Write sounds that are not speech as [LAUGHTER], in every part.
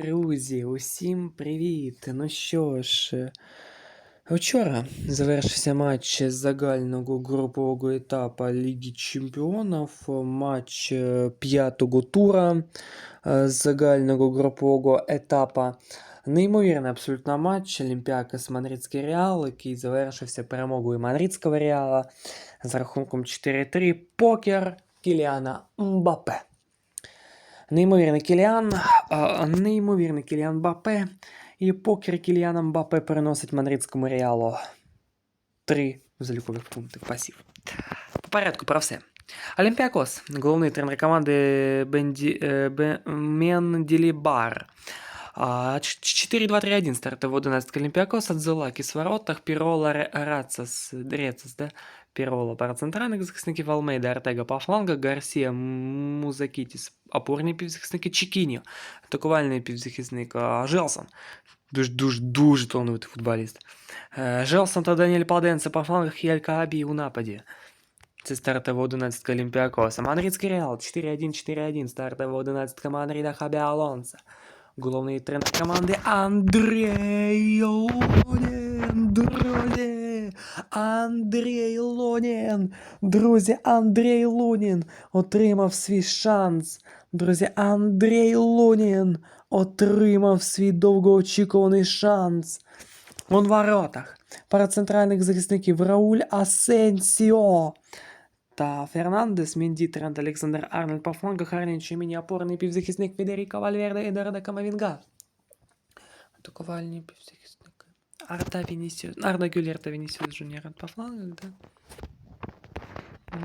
Друзі, усім привіт! Ну що ж, е, вчора завершився матч загального групового етапу Ліги Чемпіонів, матч е, п'ятого тура е, загального групового етапу. Неймовірний абсолютно матч Олімпіакос Мадридський Реал, який завершився перемогою Мадридського Реала з рахунком 4-3. Покер Кіліана Мбапе. Неймовірний Кіліан, а, неймовірний Кіліан Мбапе. І покер Кіліана Мбапе переносить мадридському Реалу три залікових пункти пасів. По порядку про все. Олімпіакос, головний тренер команди Бенді, е, Бе, Менділібар. А, ч- 4-2-3-1 стартовый 11 Олимпиакос, Адзелакис в воротах, Пирола, Ре- Рацас, Рецас, да? Пирола, пара центральных захисників, Алмейда, Артега по флангах, Гарсія, Музакітіс, опорні півзахисники, Чікіні, атакувальний півзахисник, а, Желсон, дуже, дуже, дуже талановитий футболіст. Е, Желсон та Даніель Паденце по флангах і Алькаабі у нападі. Це стартова 11 Олімпіакоса. Мадридський Реал 4-1-4-1, стартова 11 Мадрида Хабі Алонсо. Головний тренер команди Андрей Лонін. Друзі, Андрій Лонін. Друзі, Андрій Лунін отримав свій шанс. Друзі, Андрій Лунін отримав свій довгоочікуваний шанс. Он в воротах. Пара центральних захисників Рауль Асенсіо та Фернандес, Мінді, Трент, Олександр Арнольд по флангах, Арнінч, міні-опорний півзахисник Федеріко Вальверде і Едуарда Камавінга. Атакувальні півзахисники. Арта Вінісіус, Арда Гюлєр та Вінісіус Джуніор по флангах, да?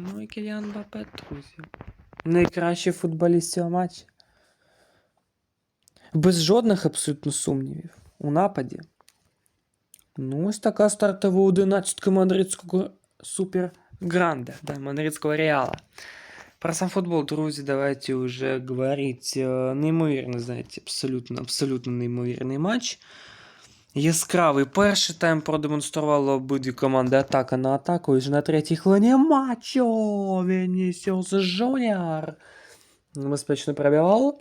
Ну і Кіліан Бапе, друзі. Найкращий футболіст цього матчу. Без жодних абсолютно сумнівів. У нападі. Ну, ось така стартова одинадцятка мадридського супер гранде, да, мадридского Реала. Про сам футбол, друзі, давайте уже говорить. Э, Неймовірно, знаєте, абсолютно, абсолютно неймовірний матч. Яскравий перший тайм продемонстрували обидві команди атака на атаку. І вже на третій хвилині матчу Вінісіус Жуніор. Небезпечно пробивав.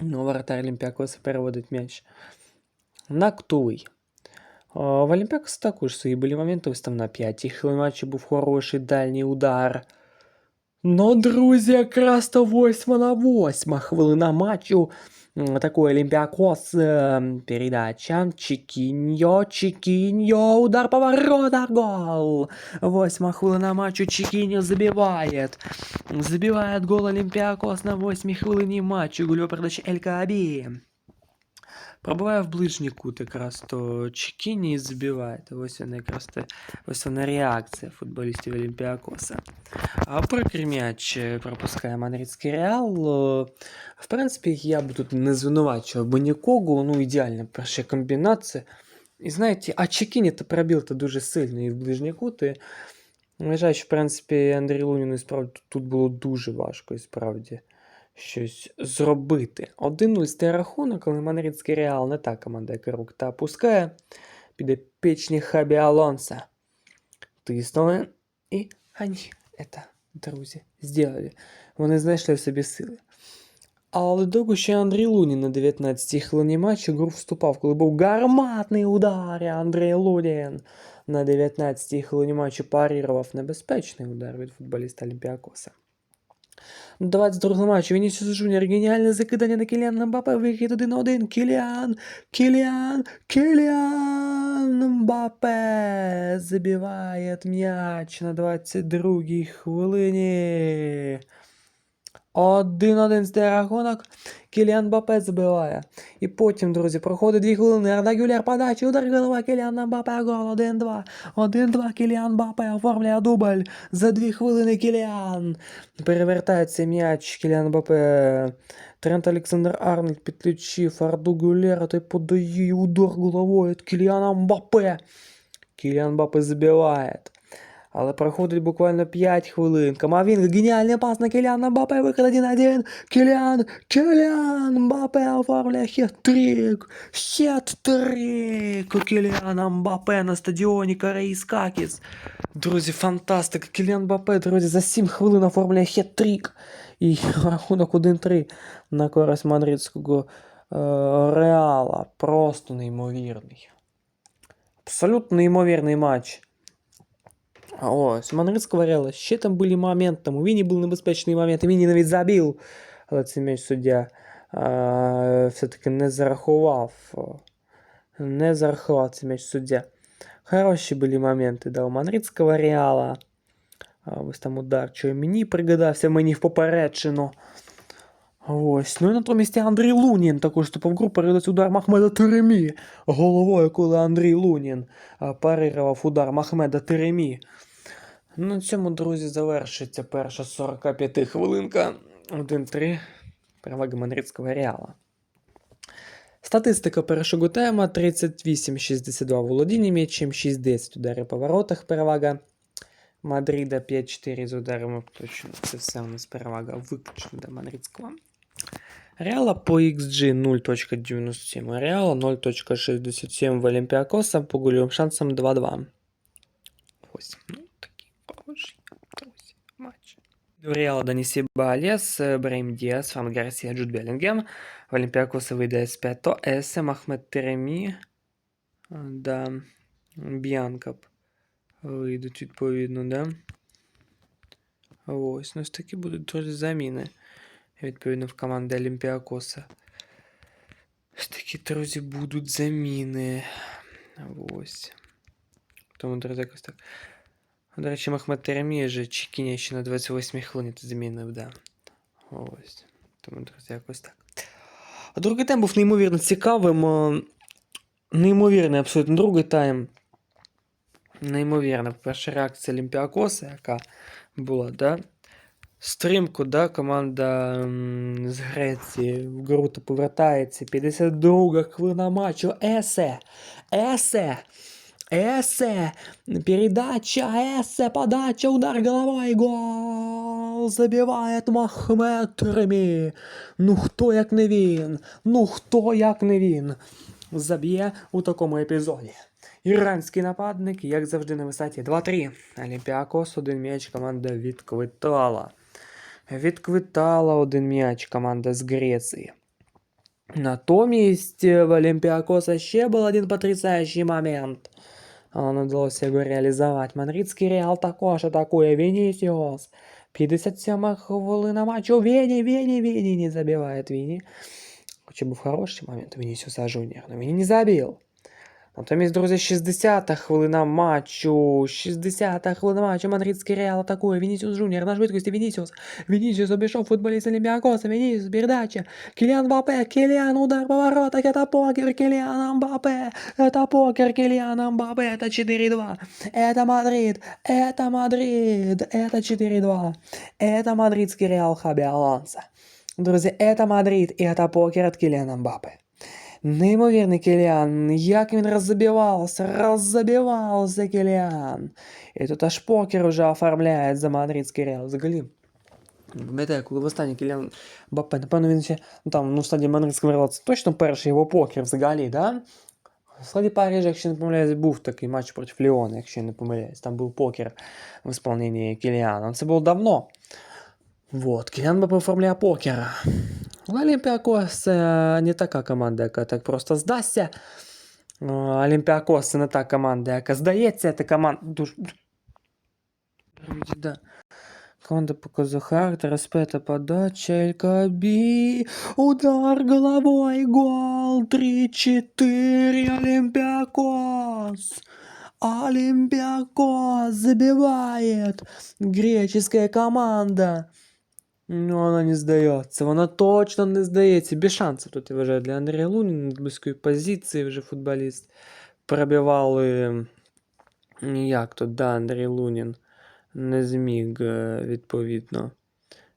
Ну, воротар Олімпіакоса переводить м'яч. На Ктулий. В Олімпіакос також свої були моменти, ось там на п'ятій хвилині матчу був хороший дальній удар. Ну, друзі, якраз то восьма на восьма хвилина матчу. Такой Олимпиакос. передача. Чикиньо, Чикиньо, удар по воротах, гол. Восьма хвилина матчу Чикиньо забивает. Забивает гол Олимпиакос на восьмій хвилині матчу. Гулю передача Ель Каабі. Пробиває в ближній кут якраз то Чикіні і забиває. Ось вона якраз те, ось вона реакція футболістів Олімпіакоса. А прикрий м'яч е, пропускає Мадридський Реал. Е, В принципі, я б тут не звинувачував би нікого, ну ідеальна перша комбінація. І знаєте, а Чикіні-то пробив-то дуже сильно і в ближній кут. І вважаю, що, в принципі, Андрій Луніну і справді тут було дуже важко і справді щось зробити. 1-0 стає рахунок, але Мадридський Реал не та команда, яка рук та опускає. Підопічні Хабі Алонса. Тиснули. І вони це, друзі, зробили. Вони знайшли в собі сили. Але довго ще Андрій Лунін на 19-й хвилині матчу гру вступав, коли був гарматний удар. і Андрій Лунін на 19-й хвилині матчу парірував небезпечний удар від футболіста Олімпіакоса. На 22 матчу Вінісіус Жуніор геніальне закидання на Кіліана Мбапе, вихід один на один. Кіліан, Кіліан, Кіліан Мбапе забиває м'яч на 22-й хвилині. 1-1 стає рахунок. Кіліан Мбапе забиває. І потім, друзі, проходить 2 хвилини. Арда Гюлєр подача, удар голова Кіліана Мбапе, гол 1-2. 1-2 Кіліан Мбапе оформляє дубль. За 2 хвилини Кіліан. Перевертається м'яч Кіліан Мбапе. Трент Олександр Арнольд підключив Арду Гюлєра, той подає удар головою від Кіліана Мбапе. Кіліан Мбапе забиває. Але проходить буквально 5 хвилин. Камавінг, геніальний пас на Кіліана Мбапе, вихід 1-1. Кіліан, Кіліан Мбапе оформляє хет-трик. Хет-трик у Кіліана Мбапе на стадіоні Караїскакіс. Друзі, фантастика. Кіліан Мбапе, друзі, за 7 хвилин оформляє хет-трик. І [LAUGHS] рахунок 1-3 на користь мадридського Реала. Просто неймовірний. Абсолютно неймовірний матч. Ось, Манрицького Реала. Ще там були моменти. Там у Віні був небезпечний момент. Віні навіть забив. Але цей м'яч суддя все-таки не зарахував. Не зарахував цей м'яч суддя. Хороші були моменти да, у Манрицького Реала. Ось там удар, що мені пригадався мені в попередчину. Ось. Ну і натомість і Андрій Лунін також вступив в групу передасть удар Махмеда Теремі. Головою, коли Андрій Лунін парирував удар Махмеда Теремі. На цьому, друзі, завершиться перша 45 хвилинка. 1-3. Перевага Мадридського Реала. Статистика першого тайма 38-62 володіння м'ячем, 6-10 удари по воротах. Перевага Мадрида 5-4 з ударами точно. Це все у нас перевага виключно до Мадридського. Реала по XG 0.97 Реала, 0.67 в Олімпіакоса, по гольовим шансам 2-2. Ось, ну, такий хороший, друзі, матч. У Реала Данісі Балес, Брейм Діас, Фан Гарсія, Джуд Белінгем. В Олімпіакоса вийде С5, то Есе, Ахмед Теремі, да, Б'янка вийдуть відповідно, да. Ось, ну ось такі будуть друзі заміни. Відповідно, в команди Олімпіакоса. Ось такі, друзі, будуть заміни. Ось. Тому, друзі, якось так. До речі, Махмед Теремія вже Чікіня ще на 28-й хвилині тут замінив, да. Ось. Тому, друзі, якось так. А другий тайм був неймовірно цікавим. Неймовірний абсолютно другий тайм. Неймовірна, перша реакція Олімпіакоса, яка була, да? Стрімко, да, команда м, з Греції в гру повертається. 52 хвилина матчу. Есе! Есе! Есе! Передача! Есе! Подача! Удар головой! Гол! Забивает Махмед Ремі! Ну хто як не він? Ну хто як не він? Заб'є у такому епізоді. Іранський нападник, як завжди, на висоті 2-3. Олімпіакос, один м'яч, команда відквитала. Відквитала один м'яч команда з Греції. Натомість в Олімпіакоса ще був один потрясаючий момент. Але не вдалося його реалізувати. Мадридський Реал також атакує Вінісіос. 57 хвилина матчу. Вені, Вені, Вені не забиває Вені. Хоча був хороший момент у Вінісіуса але Вені не забив. Натомість, друзі, 60-та хвилина матчу. 60-та хвилина матчу. Мадридський Реал атакує. Вінісіус Жуніор на швидкості. Вінісіус. Вінісіус обійшов футболіст Олімпіакоса. Вінісіус, передача. Кіліан Мбаппе. Кіліан, удар по воротах. Это покер Кіліана Мбаппе. Это покер Кіліана Мбаппе. Это 4-2. Это Мадрид. Это Мадрид. Это 4-2. Это мадридский Реал Хаби Алонсо. Друзі, это Мадрид і это покер от Кіліана Мбаппе. Неймовірний Кіліан, як він роззабивався, роззабивався Кіліан. І тут аж покер вже оформляє за мадридський Реал. Взагалі. Пам'ятаю, коли востаннє Кіліан Бапе, напевно, він ще ну, там, ну, в стадії мадридського Реала, це точно перший його покер взагалі, да? В складі Парижа, якщо не помиляюсь, був такий матч проти Ліона, якщо я не помиляюсь. Там був покер в исполнении Кіліана. Це було давно. Вот, Кіліан Бапе оформляє покера. Олімпіакос це не така команда, яка так просто здасться. О, Олімпіакос це не та команда, яка здається, це команда. Дуже... Друзі, да. Команда показує характер, респета, подача, Елькаби, удар головой, гол, 3-4, Олимпиакос. Олимпиакос забивает. Греческая команда. Ну, вона не здається. Вона точно не здається. Без шансів тут, я вважаю, для Андрія Луніна, близької позиції вже футболіст. Пробивали. Як тут, да, Андрій Лунін не зміг, е, відповідно,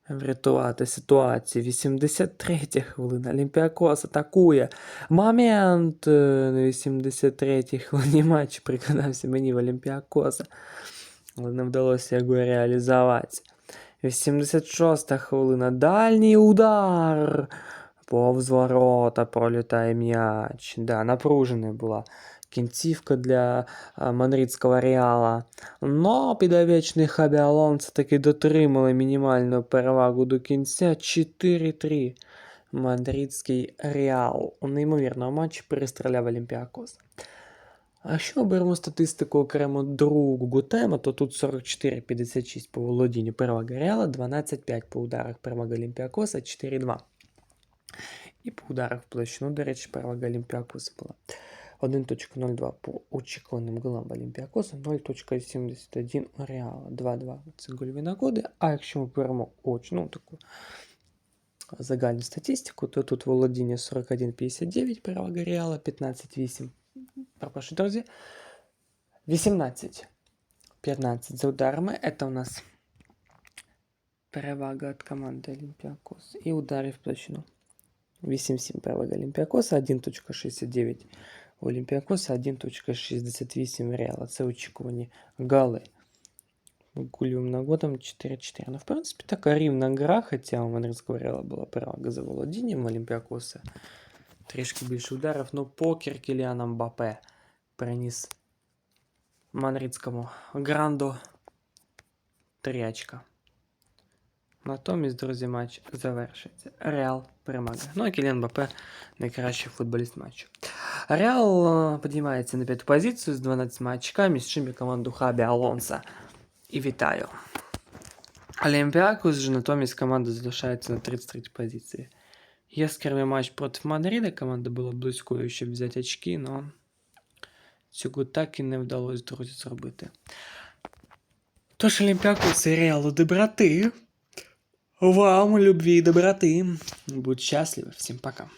врятувати ситуацію. 83 хвилина. Олімпіакос атакує. Момент е, на 83 хвилині матчу прикладався мені в Олімпіакоса. Але не вдалося його реалізувати. 86 хвилина. Дальній удар. Повз ворота пролітає м'яч. Да, напружена була кінцівка для а, мадридського Реала. Но підовічний Хабі Алонсо таки дотримали мінімальну перевагу до кінця 4-3. Мадридський Реал у неймовірному матчі перестріляв Олімпіакос. А якщо ми беремо статистику окремо другого тему, то тут 44-56 по володінню перевага Реала, 12-5 по ударах перевага Олімпіакоса, 4-2. І по ударах в площину, до речі, перевага Олімпіакоса була 1.02 по очікуваним голам Олімпіакоса, 0.71 у Реала, 2-2 це гольові нагоди. А якщо ми беремо очну таку загальну статистику, то тут володіння 41-59 перевага Реала, 15-8 Пропашу, друзі. 18. 15 за ударами. Это у нас перевага от команди Олімпіакос. І удари в площину. 8-7 перевага Олімпіакоса, 1.69 у Олімпіакоса, 1.68 в Реала. Це очікувані гали. Гульовим нагодом 4-4. Ну, в принципі, така рівна гра, хоча у Мадридського Реала була перевага за володінням у Олімпіакоса. Трішки більше ударів, но покер Кіліана Мбапе приніс Мадридському гранду 3 очка. Натомість, друзі, матч завершується. Реал перемагає. Ну і Кіліан Мбапе найкращий футболіст матчу. Реал е, підіймається на п'яту позицію з 12 очками, з чим команду Хабі Алонса. І вітаю. Олімпіакус же натомість команда залишається на 33 позиції. Яскравий матч проти Мадрида. Команда була близькою, щоб взяти очки, але цього так і не вдалося, друзі, зробити. Тож Олімпіаку серіалу доброти. Вам любві і доброти. Будь щасливі. Всім пока.